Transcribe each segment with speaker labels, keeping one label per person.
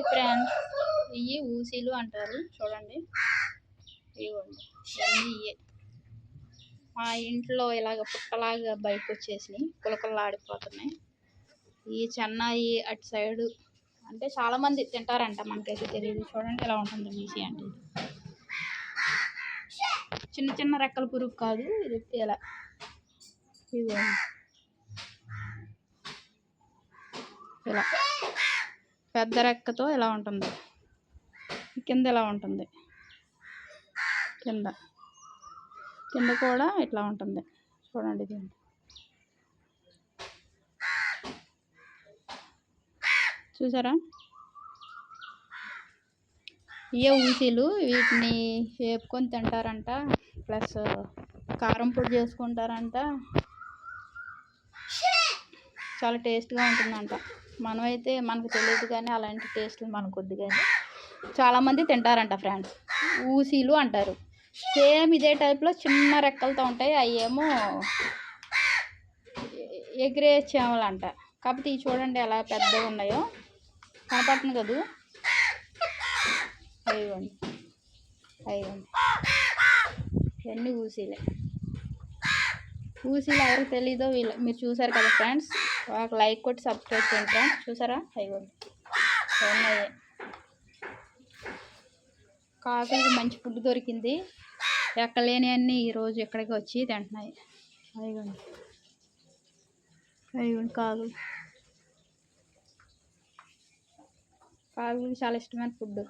Speaker 1: Hi friends ఇవి ఊసీలు అంటారు. చూడండి. ఇవ్వండి ఇవన్నీ ఇవే మా ఇంట్లో ఇలాగ పుట్టలాగా బయటకు వచ్చేసినాయి పులకలు ఆడిపోతున్నాయి ఈ చెన్నై అటు సైడు అంటే చాలామంది తింటారంట. మనకైతే తెలియదు చూడండి ఎలా ఉంటుంది మీసీ అంటే. చిన్న చిన్న రెక్కల పురుగు కాదు. ఇది ఇలా ఇవ్వండి ఇలా. పెద్ద రెక్కతో ఇలా ఉంటుంది. కింద ఇలా ఉంటుంది. కింద. కింద కూడా ఇట్లా ఉంటుంది. చూడండి ఇది. చూసారా? ఇవే ఊసీలు వీటిని వేపుకొని తింటారంట. ప్లస్ కారం పొడి చేసుకుంటారంట. చాలా టేస్ట్గా ఉంటుందంట. మనమైతే మనకు తెలియదు కానీ అలాంటి టేస్ట్లు మనకు వద్దు కానీ చాలామంది తింటారంట ఫ్రెండ్స్. ఊసీలు అంటారు. సేమ్ ఇదే టైప్లో చిన్న రెక్కలతో ఉంటాయి. అవి ఏమో ఎగిరే చేమలు అంట. కాకపోతే ఇవి చూడండి ఎలా పెద్దగా ఉన్నాయో. కనపడుతుంది కదూ? అయ్యండి. అయ్యండి. ఇవన్నీ ఊసీలే. ఊసీలు ఎవరికి తెలీదో వీళ్ళు మీరు చూసారు కదా ఫ్రెండ్స్? ఒక లైక్ కొట్టి సబ్స్క్రైబ్ చేయండి ఫ్రెండ్స్ చూసారా? అయ్యండి ఉన్నాయి కాకులకి మంచి ఫుడ్ దొరికింది. ఎక్కలేని అన్నీ ఈరోజు ఇక్కడికి వచ్చి తింటున్నాయి. అయ్యండి అయ్యండి కాకులు కాకులకి చాలా ఇష్టమైన ఫుడ్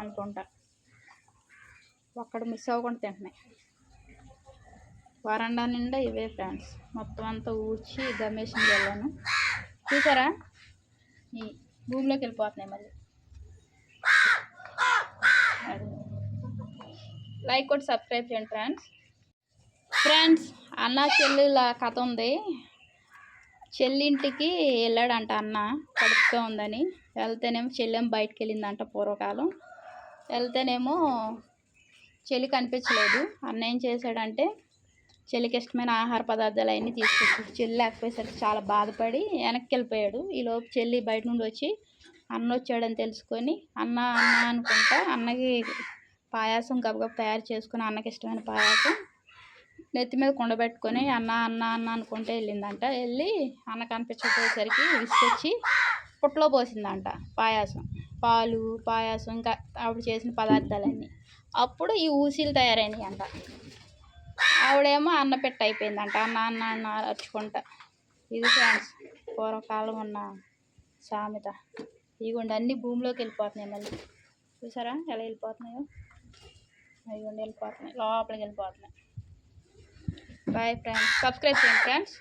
Speaker 1: అనుకుంటా. ఒక్కడ మిస్ అవ్వకుండా తింటున్నాయి. వరండా నిండా ఇవే ఫ్రెండ్స్. మొత్తం అంతా ఊడ్చి గమేషన్ వెళ్ళాను. చూసారా? ఈ భూమిలోకి వెళ్ళిపోతున్నాయి మళ్ళీ. లైక్ కొట్టి సబ్స్క్రైబ్ చేయండి ఫ్రెండ్స్ ఫ్రెండ్స్ అన్న చెల్లెల కథ ఉంది. చెల్లింటికి వెళ్ళాడంట అన్న కడుపుతో ఉందని. వెళ్తేనేమో చెల్లెం బయటకు వెళ్ళిందంట పూర్వకాలం. వెళ్తేనేమో చెల్లి కనిపించలేదు. అన్న ఏం చేశాడంటే చెల్లికి ఇష్టమైన ఆహార పదార్థాలు అవన్నీ తీసుకొచ్చి చెల్లి లేకపోయేసరికి చాలా బాధపడి వెనక్కి వెళ్ళిపోయాడు. ఈలోపు చెల్లి బయట నుండి వచ్చి అన్న వచ్చాడని తెలుసుకొని అన్న అన్న అనుకుంటా అన్నకి పాయాసం గబగబ తయారు చేసుకుని అన్నకి ఇష్టమైన పాయాసం నెత్తి మీద కుండబెట్టుకొని అన్న అన్న అన్న అనుకుంటే వెళ్ళిందంట. వెళ్ళి అన్న కనిపించకపోయేసరికి విసుకొచ్చి పుట్టలో పోసిందంట పాయాసం. పాలు పాయాసం ఇంకా అప్పుడు చేసిన పదార్థాలన్నీ. అప్పుడు ఈ ఊసీలు తయారైనాయి అంట ఆవిడేమో అన్న పెట్ట అయిపోయిందంట. అన్న అన్న అన్న అరుచుకుంటా. ఇది ఫ్రెండ్స్ పూర్వకాలం ఉన్న సామెత. ఇదిగోండి అన్ని భూమిలోకి వెళ్ళిపోతున్నాయి మళ్ళీ. చూసారా ఎలా వెళ్ళిపోతున్నాయో? ఇదిగోండి వెళ్ళిపోతున్నాయి. లోపలికి వెళ్ళిపోతున్నాయి. బాయ్ ఫ్రెండ్స్ సబ్స్క్రైబ్ చేయండి ఫ్రెండ్స్